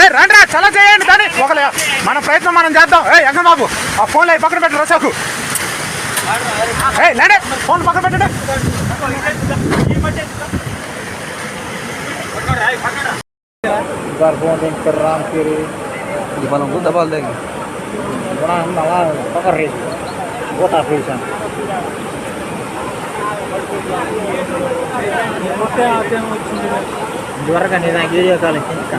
ఏ రండి చల్ల చేయండి దాన్ని. ఒకలే మన ప్రయత్నం మనం చేద్దాం. ఏ ఎంగ బాబు ఆ ఫోన్లో అవి పక్కన పెట్టు రసాకు. ఏ లేండి ఫోన్ పక్కన పెట్టండి. మనం దబాలు దగ్గర నేను నాకు వీడియో కాల్ వీడియో కాల్ ఇంకా